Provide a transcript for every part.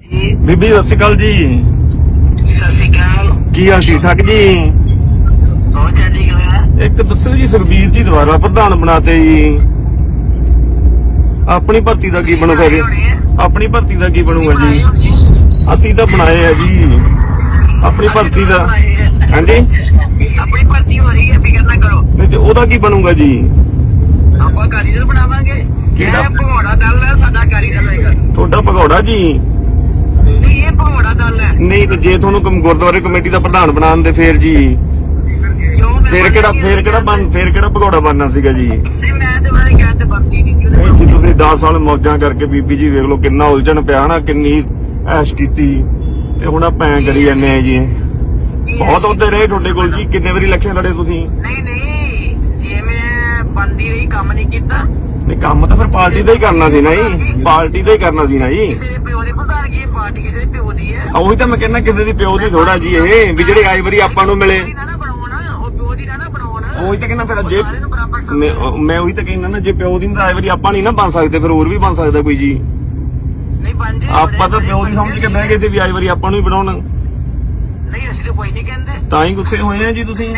ਜੀ। ਬੀਬੀ ਸਤਿ ਸ਼੍ਰੀ ਅਕਾਲ ਜੀ। ਸਤਿ ਸ਼੍ਰੀ ਅਕਾਲ। ਕੀ ਹਾਲ ਠੀਕ ਠਾਕ ਜੀ? ਬਹੁਤ ਚੰਗੀ ਹੋਇਆ? ਇੱਕ ਦੱਸੋ ਜੀ ਸੁਖਬੀਰ ਜੀ ਦੁਆਰਾ ਪ੍ਰਧਾਨ ਬਣਾਤੇ ਜੀ। ਆਪਣੀ ਭਰਤੀ ਦਾ ਕੀ ਬਣੂਗਾ ਜੀ? ਆਪਣੀ ਭਰਤੀ ਦਾ ਕੀ ਬਣੂਗਾ ਜੀ? ਅਸੀਂ ਤਾਂ ਬਣਾਏ ਆ ਜੀ। ਆਪਣੀ ਭਰਤੀ ਦਾ ਹਾਂਜੀ? ਆਪਣੀ ਭਰਤੀ ਹੋ ਰਹੀ ਹੈ ਫਿਕਰ ਨਾ ਕਰੋ। ਨਹੀਂ ਤੇ ਉਹਦਾ ਕੀ ਬਣੂਗਾ ਜੀ? ਆਪਾਂ ਕਾਰੀਗਰ ਬਣਾਵਾਂਗੇ। ਕਿਹੜਾ? ਇਹ ਭਗੌੜਾ ਦਲ ਹੈ ਸਾਡਾ ਕਾਰੀਗਰ ਹੋਏਗਾ। ਤੁਹਾਡਾ ਭਗੌੜਾ ਜੀ ਨਹੀਂ ਇਹ ਭਗੌੜਾ ਦਲ ਹੈ ਨਹੀਂ ਤੇ ਜੇ ਤੁਹਾਨੂੰ ਕਮ- ਗੁਰਦੁਆਰੇ ਕਮੇਟੀ ਦਾ ਪ੍ਰਧਾਨ ਬਣਾਉਣ ਦੇ ਫੇਰ ਜੀ। ਕਿਉਂ ਮੈਂ ਫੇਰ ਕਿਹੜਾ ਫੇਰ ਕਿਹੜਾ ਬਣ ਫੇਰ ਕਿਹੜਾ ਭਗੌੜਾ ਬਣਨਾ ਸੀਗਾ ਜੀ? ਨਹੀਂ ਮੈਂ ਤੇ ਵਾਲੇ ਕਹਿ ਤੇ ਬੰਦੀ ਨਹੀਂ ਕਿਉਂ ਨਹੀਂ ਜੀ ਤੁਸੀਂ 10 ਸਾਲ ਮੌਜਾਂ ਕਰਕੇ ਬੀਬੀ ਜੀ ਵੇਖ ਲਓ ਕਿੰਨਾ ਉਲਝਣ ਪਿਆ ਨਾ ਕਿੰਨੀ ਐਸ਼ ਕੀਤੀ। ਤੇ ਹੁਣ ਆਪਾਂ ਐਂ ਕਰੀ ਜਾਂਦੇ ਆ ਜੀ। ਬਹੁਤ ਉੱਤੇ ਰਹੇ ਤੁਹਾਡੇ ਕੋਲ ਜੀ ਕਿੰਨੇ ਵਾਰੀ ਇਲੈਕਸ਼ਨ ਲੜੇ ਤੁਸੀਂ? ਨਹੀਂ ਨਹੀਂ ਜੇ ਮੈਂ ਬੰਦੀ ਰਹੀ ਕੰਮ ਨਹੀਂ ਕੀਤਾ ਨਹੀਂ ਕੰਮ ਤਾਂ ਫਿਰ ਪਾਰਟੀ ਦਾ ਹੀ ਕਰਨਾ ਸੀ ਨਾ ਜੀ। ਪਾਰਟੀ ਦਾ ਹੀ ਕਰਨਾ ਸੀ ਨਾ ਜੀ। ਕਿਸੇ ਦੇ ਪਿਓ ਦੇ ਪ੍ਰਧਾਨ ਕੀ ਪਾਰਟੀ ਕਿਸੇ ਦੇ ਪਿਓ ਦੀ ਹੈ? ਉਹੀ ਤਾਂ ਮੈਂ ਕਹਿੰਦਾ ਕਿਸੇ ਦੀ ਪਿਓ ਦੀ ਥੋੜਾ ਜੀ ਇਹ ਵੀ ਜਿਹੜੇ ਆਈ ਵਾਰੀ ਆਪਾਂ ਨੂੰ ਮਿਲੇ। ਪਿਓ ਦੀ ਨਾ ਨਾ ਬਣਾਉਣਾ ਉਹ ਪਿਓ ਦੀ ਨਾ ਨਾ ਬਣਾਉਣਾ। ਉਹੀ ਤਾਂ ਕਹਿੰਦਾ ਫਿਰ ਜੇ ਸਾਰਿਆਂ ਨੂੰ ਬਰਾਬਰ ਸਮਝ ਮੈਂ ਉਹ- ਮੈਂ ਉਹੀ ਤਾਂ ਕਹਿੰਦਾ ਨਾ ਜੇ ਪਿਓ ਦੀ ਤਾਂ ਆਈ ਵਾਰੀ ਆਪਾਂ ਨਹੀਂ ਨਾ ਬਣ ਸਕਦੇ ਫਿਰ ਹੋਰ ਵੀ ਬਣ ਸਕਦਾ ਕੋਈ ਜੀ। ਨਹੀਂ ਬਣ ਜੇ ਆਪਾਂ ਤਾਂ ਪਿਓ ਦੀ ਸਮਝ ਕੇ ਬਹਿ ਗਏ ਸੀ ਵੀ ਆਈ ਵਾਰੀ ਆਪਾਂ ਨੂੰ ਹੀ ਬਣਾਉਣ। ਨਹੀਂ ਅਸੀਂ ਤਾਂ ਕੋਈ ਨਹੀਂ ਕਹਿੰਦੇ। ਤਾਂ ਹੀ ਗੁੱਸੇ ਹੋਏ ਆ ਜੀ ਤੁਸੀਂ।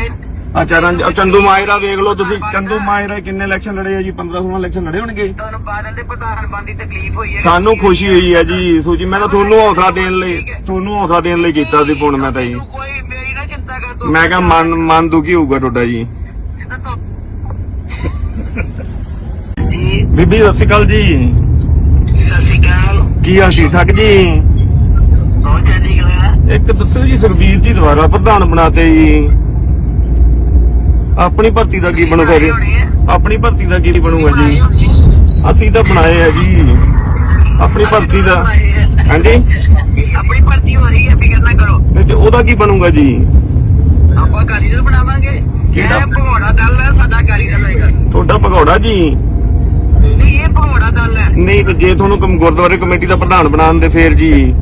ਆ ਚਰਨ ਚੰਦੂ ਮਾਇਰਾ ਵੇਖ ਲਓ ਤੁਸੀਂ। ਚੰਦੂ ਮਾਇਰਾ ਕਿੰਨੇ ਇਲੈਕਸ਼ਨ ਲੜੇ ਆ ਜੀ? 15 16 ਇਲੈਕਸ਼ਨ ਲੜੇ ਹੋਣਗੇ। ਤੁਹਾਨੂੰ ਬਾਦਲ ਦੇ ਪ੍ਰਧਾਨ ਬਣ ਦੀ ਤਕਲੀਫ ਹੋਈ ਹੈ ਸਾਨੂੰ ਖੁਸ਼ੀ ਹੋਈ ਹੈ ਜੀ ਸੋਚੀ ਮੈਂ ਤਾਂ ਤੁਹਾਨੂੰ ਹੌਸਲਾ ਦੇਣ ਲਈ ਤੁਹਾਨੂੰ ਹੌਸਲਾ ਦੇਣ ਲਈ ਕੀਤਾ ਸੀ ਫੋਨ ਮੈਂ ਤਾਂ ਜੀ। ਤੂੰ ਕੋਈ ਮੇਰੀ ਨਾ ਚਿੰਤਾ ਕਰ ਤੂੰ ਮੈਂ ਕਿਹਾ ਮਨ ਮਨ ਦੁਖੀ ਹੋਊਗਾ ਤੁਹਾਡਾ ਜੀ। ਜੀ। ਬੀਬੀ ਸਤਿ ਸ਼੍ਰੀ ਅਕਾਲ ਜੀ। ਸਤਿ ਸ਼੍ਰੀ ਅਕਾਲ। ਕੀ ਹਾਲ ਠੀਕ ਠਾਕ ਜੀ? ਬਹੁਤ ਚੰਗੀ ਹੋਇਆ ਇੱਕ ਦੱਸੋ ਜੀ ਸੁਖਬੀਰ ਜੀ ਦੁਆਰਾ ਪ੍ਰਧਾਨ ਬਣਾਤੇ ਜੀ। ਆਪਣੀ ਭਰਤੀ ਦਾ ਕੀ ਬਣੂਗਾ ਜੀ? ਆਪਣੀ ਭਰਤੀ ਦਾ ਕੀ ਬਣੂਗਾ ਜੀ? ਅਸੀਂ ਤਾਂ ਬਣਾਏ ਆ ਜੀ। ਆਪਣੀ ਭਰਤੀ ਦਾ। ਹਾਂਜੀ? ਆਪਣੀ ਭਰਤੀ ਹੋ ਰਹੀ ਹੈ ਫਿਕਰ ਨਾ ਕਰੋ। ਤੇ ਉਹਦਾ ਕੀ ਬਣੂਗਾ ਜੀ? ਆਪਾਂ ਕਾਰੀਗਰ ਬਣਾਵਾਂਗੇ। ਕਿਹੜਾ? ਭਗੌੜਾ ਦਲ ਹੈ ਸਾਡਾ ਕਾਰੀਗਰ ਹੋਏਗਾ। ਤੁਹਾਡਾ ਭਗੌੜਾ ਜੀ? ਨਹੀਂ ਇਹ ਭਗੌੜਾ ਦਲ ਹੈ। ਨਹੀਂ ਤੇ ਜੇ ਤੁਹਾਨੂੰ ਕਮ- ਗੁਰਦੁਆਰੇ ਕਮੇਟੀ ਦਾ ਪ੍ਰਧਾਨ ਬਣਾਉਣ ਦੇ ਫੇਰ ਜੀ।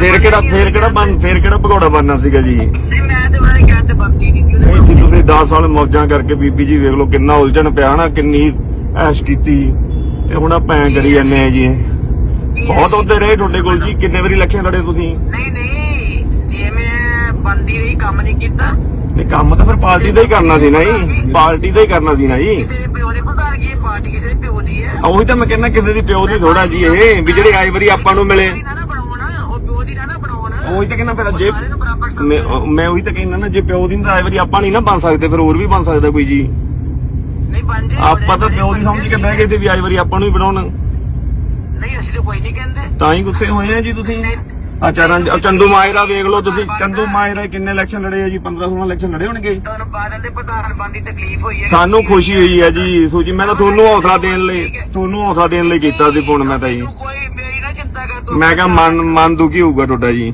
ਫੇਰ ਕਿਹੜਾ ਫੇਰ ਕਿਹੜਾ ਬਣ ਫੇਰ ਕਿਹੜਾ ਭਗੌੜਾ ਬਣਨਾ ਸੀਗਾ ਜੀ? ਨਹੀਂ ਮੈਂ ਤੇ ਵਾਲੇ ਕਹਿ ਤੇ ਬੰਦੀ ਨਹੀਂ ਕਿਉਂ ਨਹੀਂ ਜੀ ਤੁਸੀਂ 10 ਸਾਲ ਮੌਜਾਂ ਕਰਕੇ ਬੀਬੀ ਜੀ ਵੇਖ ਲਓ ਕਿੰਨਾ ਉਲਝਣ ਪਿਆ ਨਾ ਕਿੰਨੀ ਐਸ਼ ਕੀਤੀ। ਤੇ ਹੁਣ ਆਪਾਂ ਐਂ ਕਰੀ ਜਾਂਦੇ ਆ ਜੀ। ਬਹੁਤ ਉੱਤੇ ਰਹੇ ਤੁਹਾਡੇ ਕੋਲ ਜੀ ਕਿੰਨੇ ਵਾਰੀ ਇਲੈਕਸ਼ਨ ਲੜੇ ਤੁਸੀਂ? ਨਹੀਂ ਨਹੀਂ ਜੇ ਮੈਂ ਬੰਦੀ ਰਹੀ ਕੰਮ ਨਹੀਂ ਕੀਤਾ। ਨਹੀਂ ਕੰਮ ਤਾਂ ਫਿਰ ਪਾਰਟੀ ਦਾ ਹੀ ਕਰਨਾ ਸੀ ਨਾ ਜੀ। ਪਾਰਟੀ ਦਾ ਹੀ ਕਰਨਾ ਸੀ ਨਾ ਜੀ। ਕਿਸੇ ਦੇ ਪਿਓ ਦੇ ਪ੍ਰਧਾਨ ਕੀ ਪਾਰਟੀ ਕਿਸੇ ਦੇ ਪਿਓ ਦੀ ਹੈ। ਉਹੀ ਤਾਂ ਮੈਂ ਕਹਿੰਦਾ ਕਿਸੇ ਦੀ ਪਿਓ ਦੀ ਥੋੜਾ ਜੀ ਇਹ ਵੀ ਜਿਹੜੇ ਆਈ ਵਾਰੀ ਆਪਾਂ ਨੂੰ ਮਿਲੇ। ਨਾ ਨਾ ਬਣਾਉਣਾ ਉਹ ਪਿਓ ਦੀ ਨਾ ਨਾ ਬਣਾਉਣਾ। ਉਹੀ ਤਾਂ ਕਹਿੰਦਾ ਫਿਰ ਜੇ ਨੂੰ ਮੈਂ ਉਹ- ਮੈਂ ਉਹੀ ਤਾਂ ਕਹਿੰਦਾ ਨਾ ਜੇ ਪਿਓ ਦੀ ਤਾਂ ਆਈ ਵਾਰੀ ਆਪਾਂ ਨਹੀਂ ਨਾ ਬਣ ਸਕਦੇ ਫਿਰ ਹੋਰ ਵੀ ਬਣ ਸਕਦਾ ਕੋਈ ਜੀ। ਨਹੀਂ ਬਣ ਜੇ ਆਪਾਂ ਤਾਂ ਪਿਓ ਦੀ ਸਮਝ ਕੇ ਬਹਿ ਗਏ ਸੀ ਵੀ ਆਈ ਵਾਰੀ ਆਪਾਂ ਨੂੰ ਹੀ ਬਣਾਉਣ। ਨਹੀਂ ਅਸੀਂ ਤਾਂ ਕੋਈ ਨਹੀਂ ਕਹਿੰਦੇ। ਤਾਂ ਹੀ ਗੁੱਸੇ ਹੋਏ ਆ ਜੀ ਤੁਸੀਂ। ਆ ਚਰਨ ਆ ਚੰਦੂ ਮਾਇਰਾ ਵੇਖ ਲਓ ਤੁਸੀਂ। ਚੰਦੂ ਮਾਇਰਾ ਕਿੰਨੇ ਇਲੈਕਸ਼ਨ ਲੜੇ ਆ ਜੀ? 15 16 ਇਲੈਕਸ਼ਨ ਲੜੇ ਹੋਣਗੇ। ਤੁਹਾਨੂੰ ਬਾਦਲ ਦੇ ਪ੍ਰਧਾਨ ਬਣ ਦੀ ਤਕਲੀਫ ਹੋਈ ਹੈ ਸਾਨੂੰ ਖੁਸ਼ੀ ਹੋਈ ਹੈ ਜੀ। ਸੋਚੀ ਮੈਂ ਤਾਂ ਤੁਹਾਨੂੰ ਹੌਸਲਾ ਦੇਣ ਲਈ ਤੁਹਾਨੂੰ ਹੌਸਲਾ ਦੇਣ ਲਈ ਕੀਤਾ ਸੀ ਫੋਨ ਮੈਂ ਤਾਂ ਜੀ। ਤੂੰ ਕੋਈ ਮੇਰੀ ਨਾ ਚਿੰਤਾ ਕਰ ਤੂੰ ਮੈਂ ਕਿਹਾ ਮਨ ਮਨ ਦੁਖੀ ਹੋਊਗਾ ਤੁਹਾਡਾ ਜੀ।